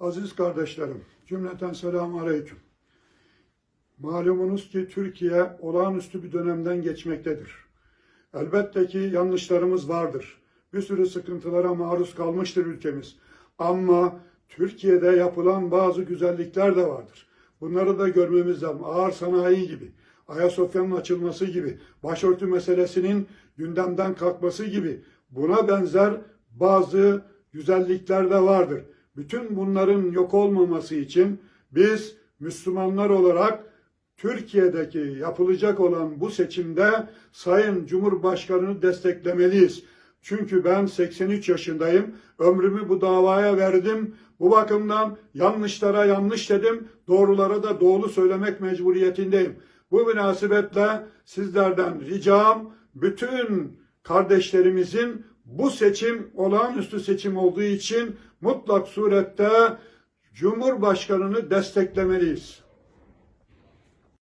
Aziz kardeşlerim, cümleten selamun aleyküm. Malumunuz ki Türkiye olağanüstü bir dönemden geçmektedir. Elbette ki yanlışlarımız vardır. Bir sürü sıkıntılara maruz kalmıştır ülkemiz. Ama Türkiye'de yapılan bazı güzellikler de vardır. Bunları da görmemiz lazım. Ağır sanayi gibi, Ayasofya'nın açılması gibi, başörtü meselesinin gündemden kalkması gibi buna benzer bazı güzellikler de vardır. Bütün bunların yok olmaması için biz Müslümanlar olarak Türkiye'deki yapılacak olan bu seçimde Sayın Cumhurbaşkanı'nı desteklemeliyiz. Çünkü ben 83 yaşındayım. Ömrümü bu davaya verdim. Bu bakımdan yanlışlara yanlış dedim, doğrulara da doğru söylemek mecburiyetindeyim. Bu münasebetle sizlerden ricam bütün kardeşlerimizin bu seçim olağanüstü seçim olduğu için mutlak surette Cumhurbaşkanını desteklemeliyiz.